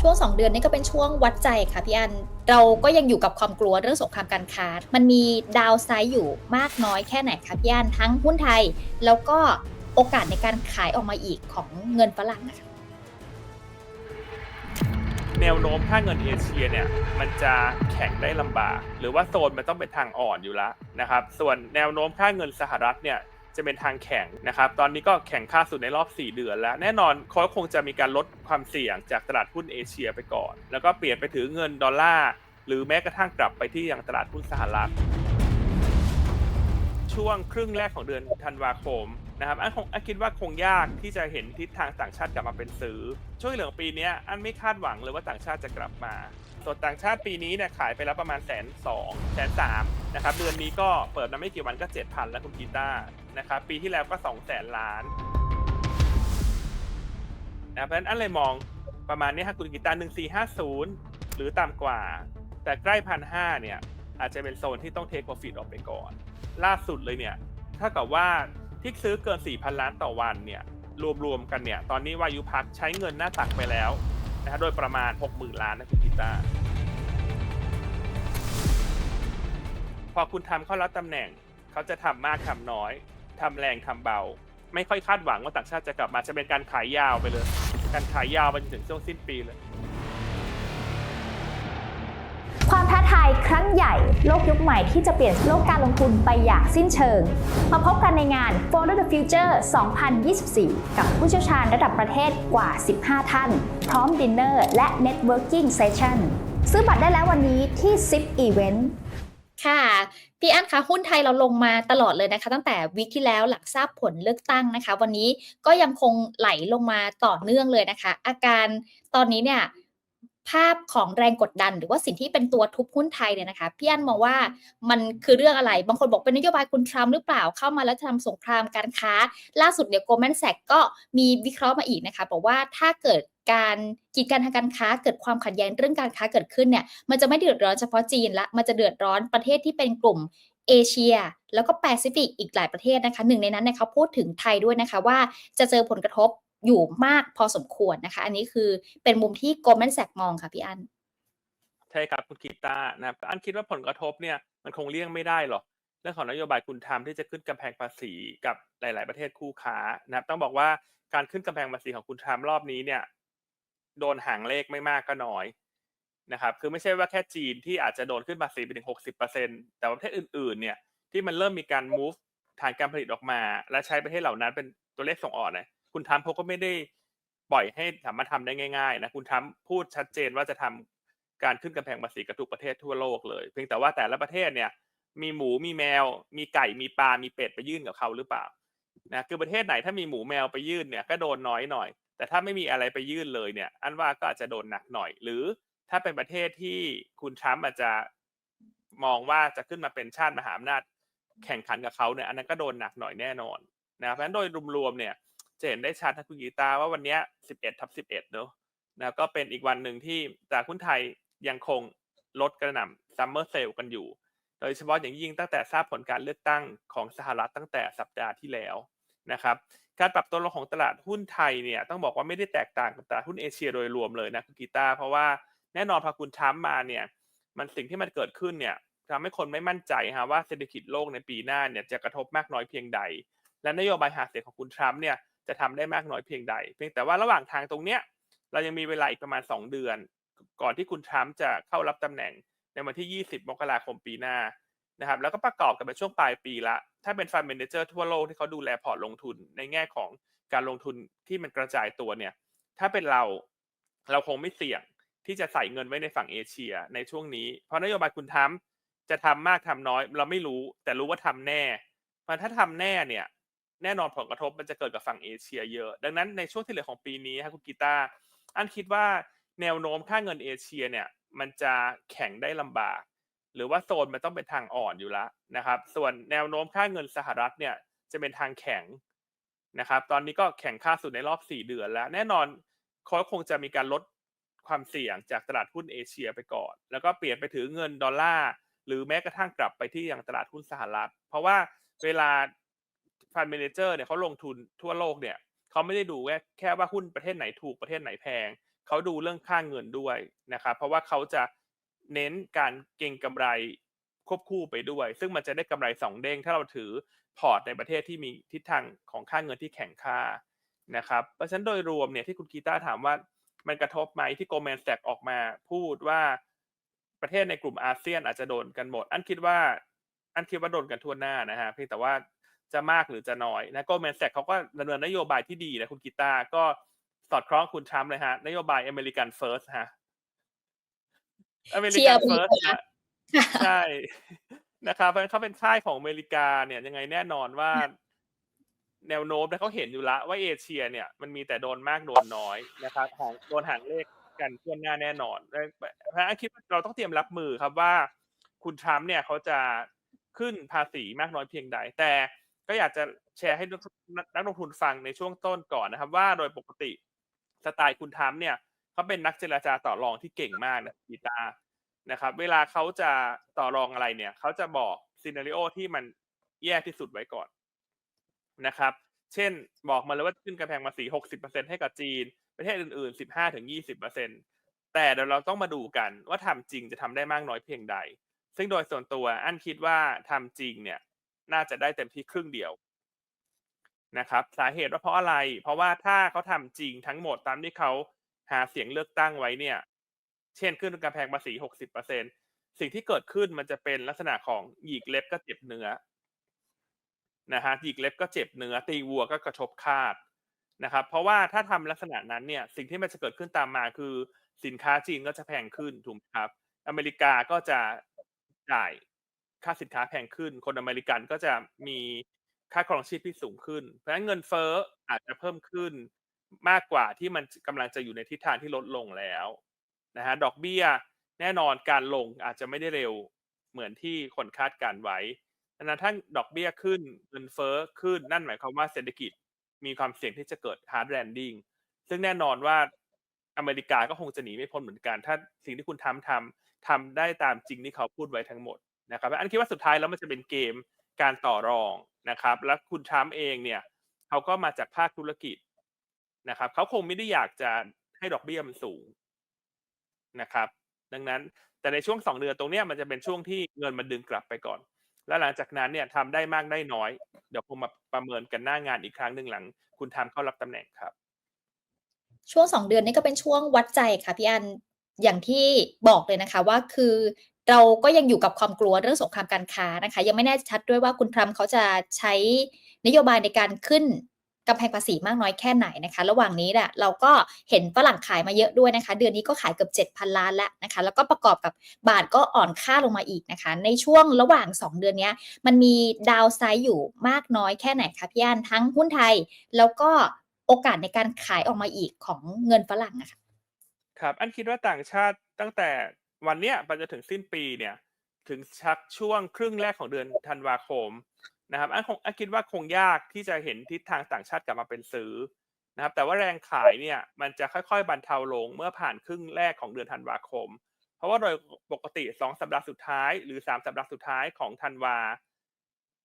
ช่วง 2 เดือนนี้ก็เป็นช่วงวัดใจค่ะพี่อัน เราก็ยังอยู่กับความกลัวเรื่องสงครามการค้า มันมีดาวไซด์อยู่มากน้อยแค่ไหนคะพี่อันทั้งหุ้นไทย แล้วก็โอกาสในการขายออกมาอีกของเงินฝรั่งนะคะแนวโน้มค่าเงินเอเชียเนี่ยมันจะแข็งได้ลำบาก หรือว่าโซนมันต้องเป็นทางอ่อนอยู่แล้วนะครับส่วนแนวโน้มค่าเงินสหรัฐเนี่ย จะเป็นทางแข็งนะครับ ตอนนี้ก็แข็งค่าสุดในรอบ 4 เดือนแล้ว แน่นอนเขาคงจะมีการลดความเสี่ยงจากตลาดหุ้นเอเชียไปก่อน แล้วก็เปลี่ยนไปถือเงินดอลลาร์หรือแม้กระทั่งกลับไปที่ยังตลาดหุ้นสหรัฐ ช่วงครึ่งแรกของเดือนธันวาคมนะครับอันคงอันคิดว่าคงยากที่จะเห็นทิศทางต่างชาติกลับมาเป็นซื้อ ช่วยเหลืองปีนี้อันไม่คาดหวังเลยว่าต่างชาติจะกลับมา ส่วนต่างชาติปีนี้เนี่ยขายไปแล้วประมาณแสนสองแสนสามนะครับเดือนนี้ก็เปิดมาไม่กี่วันก็เจ็ดพันแล้วคุณกีตาร์นะครับปีที่แล้วก็สองแสนล้านนะเพราะฉะนั้นอันเลยมองประมาณนี้ฮะคุณกีตาร์หนึ่งสี่ห้าศูนย์หรือต่ำกว่า แต่ใกล้พันห้าเนี่ยอาจจะเป็นโซนที่ต้องเทคโปรฟิตออกไปก่อน ล่าสุดเลยเนี่ยถ้ากับว่าที่ซื้อเกิน 4,000 ล้านต่อวันเนี่ยรวมๆกันเนี่ยตอนนี้วายุพักใช้เงินหน้าตักไปแล้ว นะฮะโดยประมาณ 60,000 ล้านนะคุณกิตาร์พอคุณทำเข้ารับตำแหน่ง เขาจะทำมากทำน้อยทำแรงทำเบา ไม่ค่อยคาดหวังว่าต่างชาติจะกลับมาจะเป็นการขายยาวไปเลย การขายยาวไปจนถึงช่วงสิ้นปีเลย ความท้าทายครั้งใหญ่โลกยุคใหม่ที่จะเปลี่ยนโลกการลงทุนไปอย่างสิ้นเชิง มาพบกันในงาน Follow the Future 2024 กับผู้เชี่ยวชาญระดับประเทศกว่า 15 ท่าน พร้อมดินเนอร์และ Networking Session ซื้อบัตรได้แล้ววันนี้ที่ ZIP Event ค่ะพี่อันคะหุ้นไทยเราลงมาตลอดเลยนะคะ ตั้งแต่วิกที่แล้วหลังทราบผลเลือกตั้งนะคะ วันนี้ก็ยังคงไหลลงมาต่อเนื่องเลยนะคะ อาการตอนนี้เนี่ย ภาพของแรงกดดัน หรือว่าสิ่งที่เป็นตัวทุบหุ้นไทยเนี่ยนะคะพี่อันมองว่ามันคือเรื่องอะไร บางคนบอกเป็นนโยบายคุณทรัมป์หรือเปล่าเข้ามาแล้วทำสงครามการค้า ล่าสุดเดี๋ยวโกลแมนแซกก็มีวิเคราะห์มาอีกนะคะบอกว่าถ้าเกิดการกีดกันทางการค้าเกิดความขัดแย้งเรื่องการค้าเกิดขึ้นเนี่ยมันจะไม่เดือดร้อนเฉพาะจีนละมันจะเดือดร้อนประเทศที่เป็นกลุ่มเอเชีย แล้วก็แปซิฟิกอีกหลายประเทศนะคะหนึ่งในนั้นเนี่ยเขาพูดถึงไทยด้วยนะคะว่าจะเจอผลกระทบ อยู่มากพอสมควรนะคะ อันนี้คือเป็นมุมที่ Goldman Sachs มองค่ะพี่อันใช่ครับคุณกีตานะอันคิดว่าผลกระทบเนี่ยมันคงเลี่ยงไม่ได้หรอกเรื่องของนโยบายคุณทำที่จะขึ้นกำแพงภาษีกับหลาย ๆ ประเทศคู่ค้านะครับ ต้องบอกว่าการขึ้นกำแพงภาษีของคุณทรัมป์รอบนี้เนี่ย โดนหางเลขไม่มากก็น้อยนะครับ คือไม่ใช่ว่าแค่จีนที่อาจจะโดนขึ้นภาษีไปถึง 60%แต่ว่ประเทศอื่น ๆ เนี่ยที่มันเริ่มมีการ move ฐานการผลิตออกมา และใช้ประเทศเหล่านั้นเป็นตัวเลขส่งออกเนี่ย คุณทรัมป์เขาก็ไม่ได้ปล่อยให้สามารถทำได้ง่าย ๆ นะคุณทรัมป์พูดชัดเจนว่าจะทำการขึ้นกำแพงภาษีกับทุกประเทศทั่วโลกเลย เพียงแต่ว่าแต่ละประเทศเนี่ย มีหมูมีแมว มีไก่มีปลามีเป็ดไปยื่นกับเขาหรือเปล่านะคือประเทศไหนถ้ามีหมูแมวไปยื่นเนี่ยก็โดนน้อยหน่อย แต่ถ้าไม่มีอะไรไปยื่นเลยเนี่ย อันว่าก็อาจจะโดนหนักหน่อย หรือถ้าเป็นประเทศที่คุณทรัมป์อาจจะมองว่าจะขึ้นมาเป็นชาติมหาอำนาจแข่งขันกับเขาเนี่ยอันนั้นก็โดนหนักหน่อยแน่นอนนะเพราะฉะนั้นโดยรวมๆเนี่ย จะเห็นได้ชัดนะคุณกีตาว่าวันนี้ 11ทับ11 เนอะนะก็เป็นอีกวันหนึ่งที่ตลาดหุ้นไทยยังคงลดกระหน่ำซัมเมอร์เซลกันอยู่ โดยเฉพาะอย่างยิ่งตั้งแต่ทราบผลการเลือกตั้งของสหรัฐตั้งแต่สัปดาห์ที่แล้วนะครับการปรับตัวลงของตลาดหุ้นไทยเนี่ยต้องบอกว่าไม่ได้แตกต่างกับตลาดหุ้นเอเชียโดยรวมเลยนะคุณกีตาเพราะว่าแน่นอนพอคุณทรัมป์มาเนี่ยมันสิ่งที่มันเกิดขึ้นเนี่ยทำให้คนไม่มั่นใจฮะว่าเศรษฐกิจโลกในปีหน้าเนี่ยจะกระทบมากน้อยเพียงใด และนโยบายหาเสียงของคุณทรัมป์เนี่ย จะทำได้มากน้อยเพียงใด เพียงแต่ว่าระหว่างทางตรงเนี้ยเรายังมีเวลาอีกประมาณ 2 เดือน ก่อนที่คุณทรัมป์จะเข้ารับตำแหน่งในวันที่ 20 มกราคมปีหน้านะครับแล้วก็ประกอบกับในช่วงปลายปีละ ถ้าเป็นฟันเมนเจอร์ทั่วโลกที่เขาดูแลพอร์ตลงทุนในแง่ของการลงทุนที่มันกระจายตัวเนี่ย ถ้าเป็นเราเราคงไม่เสี่ยงที่จะใส่เงินไว้ในฝั่งเอเชียในช่วงนี้ เพราะนโยบายคุณทรัมป์จะทำมากทำน้อย เราไม่รู้แต่รู้ว่าทำแน่เพราะถ้าทำแน่เนี่ย แน่นอนผลกระทบมันจะเกิดกับฝั่งเอเชียเยอะ ดังนั้นในช่วงที่เหลือของปีนี้ครับคุณกีตาอันคิดว่าแนวโน้มค่าเงินเอเชียเนี่ยมันจะแข็งได้ลำบาก หรือว่าโซนมันต้องเป็นทางอ่อนอยู่แล้วนะครับ ส่วนแนวโน้มค่าเงินสหรัฐเนี่ยจะเป็นทางแข็งนะครับ ตอนนี้ก็แข็งค่าสุดในรอบ 4 เดือนแล้ว แน่นอนเขาคงจะมีการลดความเสี่ยงจากตลาดหุ้นเอเชียไปก่อน แล้วก็เปลี่ยนไปถือเงินดอลลาร์หรือแม้กระทั่งกลับไปที่ยังตลาดหุ้นสหรัฐ เพราะว่าเวลา ฟันเมนเจอร์เนี่ยเขาลงทุนทั่วโลกเนี่ยเขาไม่ได้ดูแค่แค่ว่าหุ้นประเทศไหนถูกประเทศไหนแพงเขาดูเรื่องค่าเงินด้วยนะครับเพราะว่าเขาจะเน้นการเก็งกำไรควบคู่ไปด้วย ซึ่งมันจะได้กำไรสองเด้งถ้าเราถือพอร์ตในประเทศที่มีทิศทางของค่าเงินที่แข็งค่านะครับเพราะฉะนั้นโดยรวมเนี่ยที่คุณกีตาร์ถามว่ามันกระทบไหมที่โกลแมนแซกออกมาพูดว่าประเทศในกลุ่มอาเซียนอาจจะโดนกันหมด อันคิดว่า อันคิดว่าโดนกันทั่วหน้านะฮะเพียงแต่ว่า จะมากหรือจะน้อยนะโกลแมนแซกเขาก็ดำเนินนโยบายที่ดีนะคุณกีตาร์ก็สอดคล้องกับคุณทรัมป์เลยฮะ นโยบายอเมริกันเฟิร์สฮะอเมริเชีกัยนร์เฟิร์สไปนะใช่นะครับเพราะฉะนั้นเขาเป็นค่ายของอเมริกาเนี่ยยังไงแน่นอนว่า แนวโน้มเนี่ยเขาเห็นอยู่แล้วว่าเอเชีย เนี่ยมันมีแต่โดนมากโดนน้อยนะครับหางโดนหางเลขกันทั่วหน้าแน่นอนเพราะฉะนั้นคิดว่าเราต้องเตรียมรับมือครับว่า คุณทรัมป์เนี่ยเขาจะขึ้นภาษีมากน้อยเพียงใด แต่ ก็อยากจะแชร์ให้นักลงทุนฟังในช่วงต้นก่อนนะครับ ว่าโดยปกติสไตล์คุณทัมเนี่ยเขาเป็นนักเจรจาต่อรองที่เก่งมากนะกีตานะครับ เวลาเขาจะต่อรองอะไรเนี่ยเขาจะบอกซีนารีโอที่มันแย่ที่สุดไว้ก่อนนะครับ เช่นบอกมาเลยว่าขึ้นกำแพงภาษี 60%ให้กับจีน ประเทศอื่น ๆ 15-20%แต่เดี๋ยวเราต้องมาดูกันว่าทำจริงจะทำได้มากน้อยเพียงใด ซึ่งโดยส่วนตัวอันคิดว่าทำจริงเนี่ย น่าจะได้เต็มที่ครึ่งเดียวนะครับสาเหตุว่าเพราะอะไร เพราะว่าถ้าเขาทำจริงทั้งหมดตามที่เขาหาเสียงเลือกตั้งไว้เนี่ย เช่นขึ้นกำแพงภาษี60%สิ่งที่เกิดขึ้นมันจะเป็นลักษณะของหยีกเล็บก็เจ็บเนื้อนะฮะหยิกเล็บก็เจ็บเนื้อ ตีวัวก็กระทบคาดนะครับ เพราะว่าถ้าทำลักษณะนั้นเนี่ย สิ่งที่มันจะเกิดขึ้นตามมาคือ สินค้าจีนก็จะแพงขึ้นถูกไหมครับ อเมริกาก็จะจ่าย ค่าสินค้าแพงขึ้น คนอเมริกันก็จะมีค่าครองชีพที่สูงขึ้น เพราะฉะนั้นเงินเฟ้ออาจจะเพิ่มขึ้นมากกว่าที่มันกำลังจะอยู่ในทิศทางที่ลดลงแล้วนะฮะดอกเบี้ยแน่นอนการลงอาจจะไม่ได้เร็วเหมือนที่คนคาดการไว้ดังนั้นถ้าดอกเบี้ยขึ้นเงินเฟ้อขึ้นนั่นหมายความว่าเศรษฐกิจมีความเสี่ยงที่จะเกิด hard landing ซึ่งแน่นอนว่าอเมริกาก็คงจะหนีไม่พ้นเหมือนกัน ถ้าสิ่งที่คุณทำทำทำได้ตามจริงที่เขาพูดไว้ทั้งหมด นะครับอันคิดว่าสุดท้ายแล้วมันจะเป็นเกมการต่อรองนะครับ แล้วคุณทรัมป์เองเนี่ยเขาก็มาจากภาคธุรกิจนะครับเขาคงไม่ได้อยากจะให้ดอกเบี้ยมันสูงนะครับ ดังนั้นแต่ในช่วงสองเดือนตรงนี้มันจะเป็นช่วงที่เงินมันดึงกลับไปก่อน แล้วหลังจากนั้นเนี่ยทำได้มากได้น้อย เดี๋ยวผมมาประเมินกันหน้างานอีกครั้งหนึ่งหลัง คุณทำเข้ารับตำแหน่งครับ ช่วงสองเดือนนี้ก็เป็นช่วงวัดใจค่ะพี่อันอย่างที่บอกเลยนะคะว่าคือ เราก็ยังอยู่กับความกลัวเรื่องสงครามการค้านะคะ ยังไม่แน่ชัดด้วยว่าคุณทรัมป์เขาจะใช้นโยบายในการขึ้นกำแพงภาษีมากน้อยแค่ไหนนะคะ ระหว่างนี้เนี่ยเราก็เห็นฝรั่งขายมาเยอะด้วยนะคะ เดือนนี้ก็ขายเกือบ 7,000 ล้านแล้วนะคะ แล้วก็ประกอบกับบาทก็อ่อนค่าลงมาอีกนะคะ ในช่วงระหว่าง 2 เดือนนี้มันมีดาวไซด์อยู่มากน้อยแค่ไหนคะพี่อันทั้งหุ้นไทย แล้วก็โอกาสในการขายออกมาอีกของเงินฝรั่งอะคะครับ อันคิดว่าต่างชาติตั้งแต่ วันเนี้ยไปจนถึงสิ้นปีเนี่ย ถึงชักช่วงครึ่งแรกของเดือนธันวาคมนะครับอันคงอันคิดว่าคงยากที่จะเห็นทิศทางต่างชาติกลับมาเป็นซื้อนะครับ แต่ว่าแรงขายเนี่ยมันจะค่อยๆบรรเทาลงเมื่อผ่านครึ่งแรกของเดือนธันวาคม เพราะว่าโดยปกติสองสัปดาห์สุดท้าย หรือสามสัปดาห์สุดท้ายของธันวา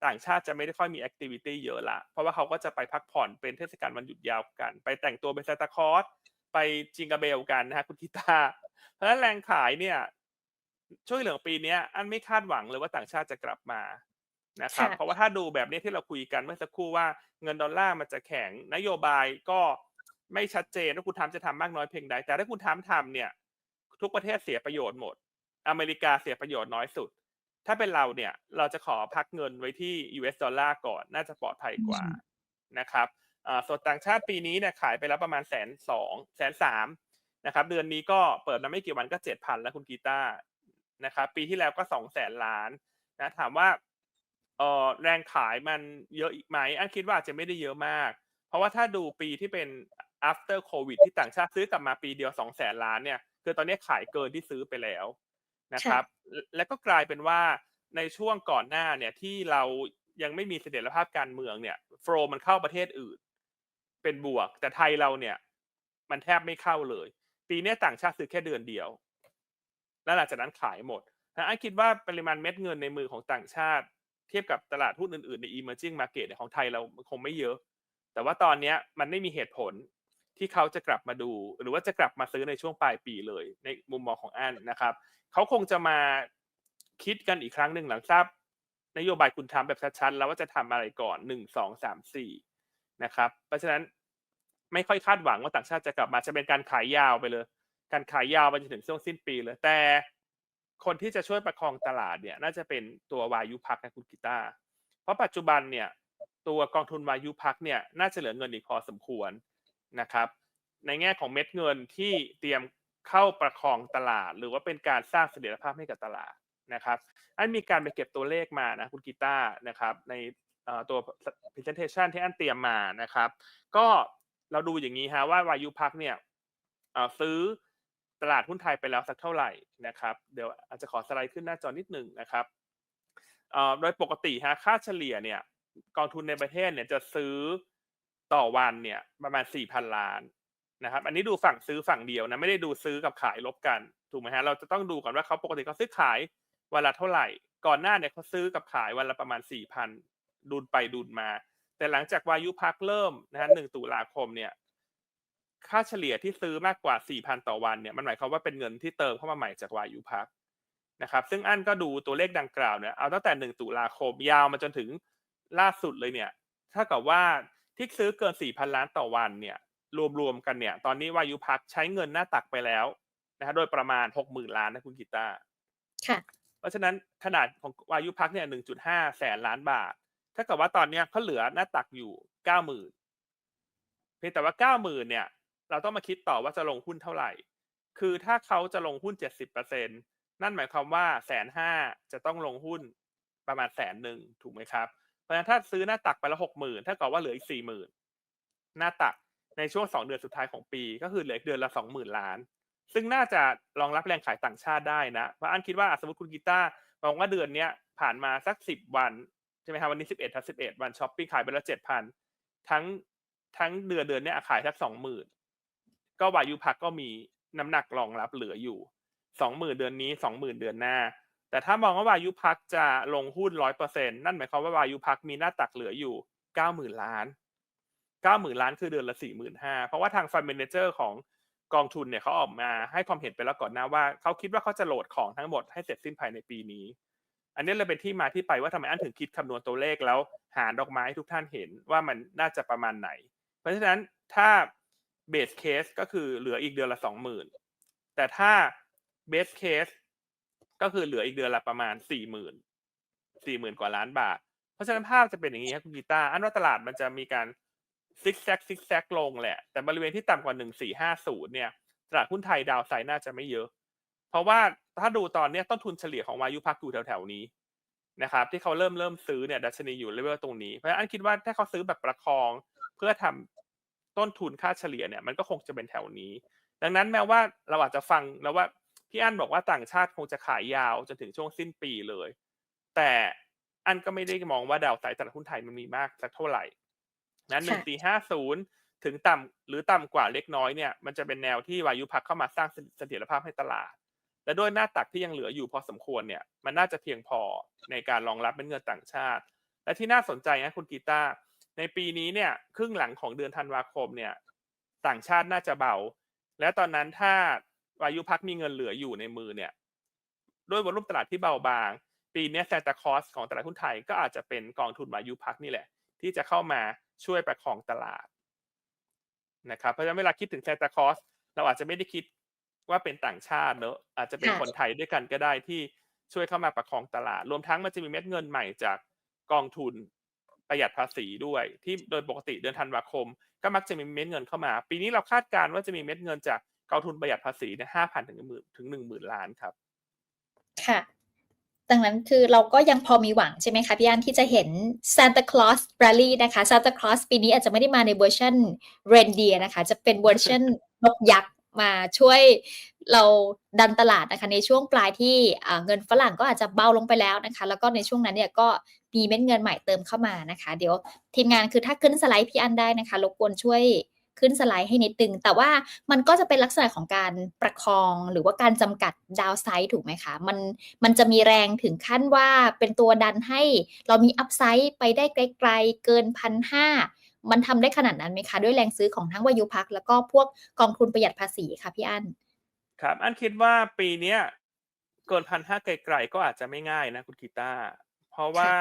ต่างชาติจะไม่ได้ค่อยมีแอคทิวิตี้เยอะละเพราะว่าเขาก็จะไปพักผ่อนเป็นเทศกาลวันหยุดยาวกัน ไปแต่งตัวเป็นซานตาคลอส ไปจิงกาเบลกันนะฮะคุณทิตา เพราะฉะนั้นแรงขายเนี่ย ช่วยเหลือปีเนี้ยอันไม่คาดหวังเลยว่าต่างชาติจะกลับมานะครับค่ะเพราะว่าถ้าดูแบบนี้ที่เราคุยกันเมื่อสักครู่ว่าเงินดอลลาร์มันจะแข็งนโยบายก็ไม่ชัดเจนว่าคุณทำจะทำมากน้อยเพียงใด แต่ถ้าคุณทำทำเนี่ย ทุกประเทศเสียประโยชน์หมด อเมริกาเสียประโยชน์น้อยสุด ถ้าเป็นเราเนี่ย เราจะขอพักเงินไว้ที่ US ดอลลาร์ก่อนน่าจะปลอดภัยกว่านะครับอ่า ส่วนต่างชาติปีนี้เนี่ยขายไปแล้วประมาณแสนสองแสนสามนะครับเดือนนี้ก็เปิดมาไม่กี่วันก็เจ็ดพันแล้วคุณกีตาร์นะครับปีที่แล้วก็สองแสนล้านนะถามว่าเออแรงขายมันเยอะอีกไหมอันคิดว่าอาจจะไม่ได้เยอะมาก เพราะว่าถ้าดูปีที่เป็น after covid ที่ต่างชาติซื้อกลับมาปีเดียวสองแสนล้านเนี่ยคือตอนนี้ขายเกินที่ซื้อไปแล้วนะครับ และก็กลายเป็นว่าในช่วงก่อนหน้าเนี่ยที่เรายังไม่มีเสถียรภาพการเมืองเนี่ยโฟลมันเข้าประเทศอื่น เป็นบวก แต่ไทยเราเนี่ย มันแทบไม่เข้าเลย ปีนี้ต่างชาติซื้อแค่เดือนเดียว แล้วหลังจากนั้นขายหมดนะอันคิดว่าปริมาณเม็ดเงินในมือของต่างชาติ เทียบกับตลาดหุ้นอื่นๆใน emerging market ของไทยเราคงไม่เยอะ แต่ว่าตอนนี้มันไม่มีเหตุผลที่เขาจะกลับมาดู หรือว่าจะกลับมาซื้อในช่วงปลายปีเลย ในมุมมองของอันนะครับเขาคงจะมาคิดกันอีกครั้งหนึ่งหลังทราบนโยบายคุณทำแบบชัดๆแล้วว่าจะทำอะไรก่อนหนึ่งสองสามสี่ นะครับ เพราะฉะนั้นไม่ค่อยคาดหวังว่าต่างชาติจะกลับมาจะเป็นการขายยาวไปเลย การขายยาวไปจนถึงช่วงสิ้นปีเลย แต่คนที่จะช่วยประคองตลาดเนี่ย น่าจะเป็นตัววายุพักนะคุณกีตาเพราะปัจจุบันเนี่ย ตัวกองทุนวายุพักเนี่ยน่าจะเหลือเงินอีกพอสมควรนะครับ ในแง่ของเม็ดเงินที่เตรียมเข้าประคองตลาด หรือว่าเป็นการสร้างเสถียรภาพให้กับตลาดนะครับ อันมีการไปเก็บตัวเลขมานะคุณกีตานะครับใน ตัว presentation ที่อันเตรียมมานะครับ ก็เราดูอย่างนี้ฮะว่าวายุพักเนี่ยซื้อตลาดหุ้นไทยไปแล้วสักเท่าไหร่นะครับ เดี๋ยวอาจจะขอสไลด์ขึ้นหน้าจอนิดหนึ่งนะครับโดยปกติฮะค่าเฉลี่ยเนี่ยกองทุนในประเทศเนี่ยจะซื้อต่อวันเนี่ยประมาณ 4,000 ล้านนะครับ อันนี้ดูฝั่งซื้อฝั่งเดียวนะไม่ได้ดูซื้อกับขายลบกันถูกไหมฮะเราจะต้องดูก่อนว่าเขาปกติเขาซื้อขายวันละเท่าไหร่ ก่อนหน้าเนี่ยเขาซื้อกับขายวันละประมาณ4,000 ดุลไปดุลมา แต่หลังจากวายุพักเริ่มนะฮะหนึ่งตุลาคมเนี่ย ค่าเฉลี่ยที่ซื้อมากกว่า 4,000 ต่อวันเนี่ยมันหมายความว่าเป็นเงินที่เติมเข้ามาใหม่จากวายุพักนะครับ ซึ่งอันก็ดูตัวเลขดังกล่าวเนี่ยเอาตั้งแต่ 1 ตุลาคมยาวมาจนถึงล่าสุดเลยเนี่ยถ้ากับว่าที่ซื้อเกิน 4,000 ล้านต่อวันเนี่ย รวมๆกันเนี่ย ตอนนี้วายุพักใช้เงินหน้าตักไปแล้วนะฮะโดยประมาณ 60,000 ล้านนะคุณกิตาร์ค่ะ เพราะฉะนั้นขนาดของวายุพักเนี่ย 1.5 แสนล้านบาท ถ้ากับว่าตอนเนี้ยเขาเหลือหน้าตักอยู่90,000เพียงแต่ว่า90,000เนี่ย เราต้องมาคิดต่อว่าจะลงหุ้นเท่าไหร่ คือถ้าเขาจะลงหุ้น70%นั่นหมายความว่าแสนห้าจะต้องลงหุ้นประมาณแสนหนึ่งถูกไหมครับ เพราะฉะนั้นถ้าซื้อหน้าตักไปละ60,000ถ้ากับว่าเหลืออีก40,000หน้าตักในช่วง2เดือนสุดท้ายของปี ก็คือเหลืออีกเดือนละ20,000ล้าน ซึ่งน่าจะรองรับแรงขายต่างชาติได้นะเพราะอันคิดว่าสมมติคุณกีตาร์มองว่าเดือนเนี้ยผ่านมาสักสิบวัน ใช่ไหมครับวันนี้สิบเอ็ดทับสิบเอ็ดวันช้อปปิ้งขายไปแล้วเจ็ดพันทั้งทั้งเดือนเดือนเนี้ยขายสักสองหมื่นก็วายุพักก็มีน้ำหนักรองรับเหลืออยู่สองหมื่นเดือนนี้สองหมื่นเดือนหน้า แต่ถ้ามองว่าวายุพักจะลงหุ้นร้อยเปอร์เซ็นนั่นหมายความว่าวายุพักมีหน้าตักเหลืออยู่เก้าหมื่นล้านเก้าหมื่นล้านคือเดือนละสี่หมื่นห้าเพราะว่าทางฟันเมนเจอร์ของกองทุนเนี่ยเขาออกมาให้ความเห็นไปแล้วก่อนหน้าว่าเขาคิดว่าเขาจะโหลดของทั้งหมดให้เสร็จสิ้นภายในปีนี้ อันนี้เลยเป็นที่มาที่ไปว่าทำไมอันถึงคิดคำนวณตัวเลขแล้วหารดอกไม้ให้ทุกท่านเห็นว่ามันน่าจะประมาณไหน เพราะฉะนั้นถ้าเบสเคสก็คือเหลืออีกเดือนละสองหมื่นแต่ถ้าเบสเคสก็คือเหลืออีกเดือนละประมาณสี่หมื่นสี่หมื่นกว่าล้านบาท เพราะฉะนั้นภาพจะเป็นอย่างนี้ครับคุณกีตาร์อันว่าตลาดมันจะมีการซิกแซกซิกแซกลงแหละ แต่บริเวณที่ต่ำกว่าหนึ่งสี่ห้าศูนย์เนี่ยตลาดหุ้นไทยดาวไซด์น่าจะไม่เยอะ เพราะว่าถ้าดูตอนเนี้ยต้นทุนเฉลี่ยของวายุพักอยู่แถวๆนี้นะครับที่เขาเริ่มเริ่มซื้อเนี่ยดัชนีอยู่เลเวลตรงนี้เพราะฉะนั้นอันคิดว่าถ้าเขาซื้อแบบประคองเพื่อทำต้นทุนค่าเฉลี่ยเนี่ยมันก็คงจะเป็นแถวนี้ ดังนั้นแม้ว่าเราอาจจะฟังแล้วว่าพี่อันบอกว่าต่างชาติคงจะขายยาวจนถึงช่วงสิ้นปีเลย แต่อันก็ไม่ได้มองว่าดาวไซด์ตลาดหุ้นไทยมันมีมากสักเท่าไหร่ นั้นหนึ่งสี่ห้าศูนย์ถึงต่ำหรือต่ำกว่าเล็กน้อยเนี่ยมันจะเป็นแนวที่วายุพักเข้ามาสร้างเสถียรภาพให้ตลาด และด้วยหน้าตักที่ยังเหลืออยู่พอสมควรเนี่ยมันน่าจะเพียงพอในการรองรับเป็นเงินต่างชาติ และที่น่าสนใจนะคุณกีตาร์ในปีนี้เนี่ยครึ่งหลังของเดือนธันวาคมเนี่ยต่างชาติน่าจะเบา และตอนนั้นถ้าวายุพักมีเงินเหลืออยู่ในมือเนี่ยด้วยวอลุ่มตลาดที่เบาบาง ปีนี้แซนตาคอสของตลาดหุ้นไทยก็อาจจะเป็นกองทุนวายุพักนี่แหละ ที่จะเข้ามาช่วยประคองตลาดนะครับเพราะฉะนั้นเวลาคิดถึงแซนตาคอสเราอาจจะไม่ได้คิด ว่าเป็นต่างชาติเนอะอาจจะเป็นค่ะคนไทยด้วยกันก็ได้ที่ช่วยเข้ามาประคองตลาด รวมทั้งมันจะมีเม็ดเงินใหม่จากกองทุนประหยัดภาษีด้วย ที่โดยปกติเดือนธันวาคม ก็มักจะมีเม็ดเงินเข้ามา ปีนี้เราคาดการณ์ว่าจะมีเม็ดเงินจากกองทุนประหยัดภาษีเนี่ยห้าพันถึงหมื่นถึงหนึ่งหมื่นล้านครับ ค่ะ ดังนั้นคือเราก็ยังพอมีหวังใช่ไหมคะพี่อันที่จะเห็น Santa Claus Rally นะคะ Santa Claus ปีนี้อาจจะไม่ได้มาในเวอร์ชัน Reindeer นะคะ จะเป็นเวอร์ชันนกยักษ์ มาช่วยเราดันตลาดนะคะในช่วงปลายที่เงินฝรั่งก็อาจจะเบาลงไปแล้วนะคะ แล้วก็ในช่วงนั้นเนี่ยก็มีเม็ดเงินใหม่เติมเข้ามานะคะ เดี๋ยวทีมงานคือถ้าขึ้นสไลด์พี่อันได้นะคะรบกวนช่วยขึ้นสไลด์ให้นิดนึง แต่ว่ามันก็จะเป็นลักษณะของการประคองหรือว่าการจำกัดดาวไซด์ถูกไหมคะ มันมันจะมีแรงถึงขั้นว่าเป็นตัวดันให้ เรามีอัพไซด์ไปได้ไกลๆเกินพันห้า มันทำได้ขนาดนั้นไหมคะ ด้วยแรงซื้อของทั้งวายุพักแล้วก็พวกกองทุนประหยัดภาษีค่ะพี่อั้นครับอันคิดว่าปีเนี้ยเกินพันห้าไกลๆก็อาจจะไม่ง่ายนะคุณกีตาร์เพราะว่า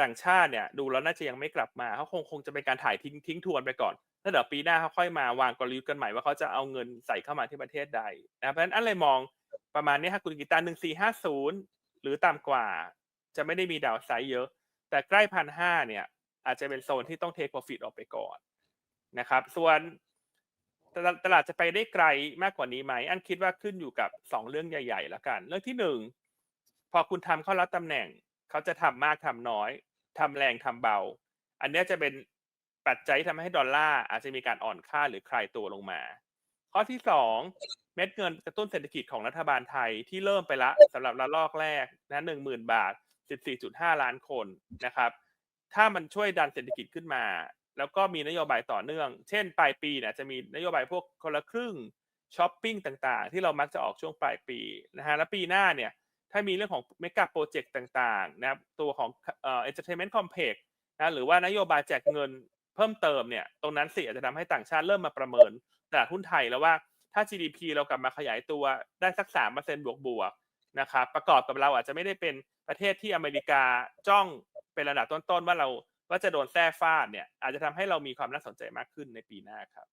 ต่างชาติเนี่ยดูแล้วน่าจะยังไม่กลับมาเขาคงคงจะเป็นการถ่ายทิ้งทิ้งทวนไปก่อนแล้วเดี๋ยวปีหน้าเขาค่อยมาวางกลยุทธ์กันใหม่ว่าเขาจะเอาเงินใส่เข้ามาที่ประเทศใดนะเพราะฉะนั้นอันเลยมองประมาณนี้ค่ะคุณกีตาร์หนึ่งสี่ห้าศูนย์หรือต่ำกว่าจะไม่ได้มีดาวไซด์เยอะ แต่ใกล้พันห้าเนี่ย อาจจะเป็นโซนที่ต้องเทคโปรฟิตออกไปก่อนนะครับ ส่วนตลาดตลาดจะไปได้ไกลมากกว่านี้ไหม อันคิดว่าขึ้นอยู่กับสองเรื่องใหญ่ๆแล้วกัน เรื่องที่หนึ่งพอคุณทำเข้ารับตำแหน่ง เขาจะทำมากทำน้อยทำแรงทำเบา อันนี้จะเป็นปัจจัยที่ทำให้ดอลลาร์อาจจะมีการอ่อนค่าหรือคลายตัวลงมา ข้อที่สองเม็ดเงินกระตุ้นเศรษฐกิจของรัฐบาลไทยที่เริ่มไปละสำหรับระลอกแรกนะหนึ่งหมื่นบาทสิบสี่จุดห้าล้านคนนะครับ ถ้ามันช่วยดันเศรษฐกิจขึ้นมา แล้วก็มีนโยบายต่อเนื่อง เช่น ปลายปีเนี่ยจะมีนโยบายพวกคนละครึ่งช้อปปิ้งต่างๆ ที่เรามักจะออกช่วงปลายปีนะฮะแล้วปีหน้าเนี่ยถ้ามีเรื่องของเมกะโปรเจกต์ต่างๆนะครับตัวของเอ่อ entertainment complex นะหรือว่านโยบายแจกเงินเพิ่มเติมเนี่ยตรงนั้นสิอาจจะทำให้ต่างชาติเริ่มมาประเมินตลาดหุ้นไทยแล้วว่าถ้า GDP เรากลับมาขยายตัวได้สักสามเปอร์เซ็นบวกบวกๆนะครับประกอบกับเราอาจจะไม่ได้เป็นประเทศที่อเมริกาจ้อง เป็นระดับต้นๆว่าเราว่าจะโดนแท้ฟาดเนี่ยอาจจะทำให้เรามีความน่าสนใจมากขึ้นในปีหน้าครับ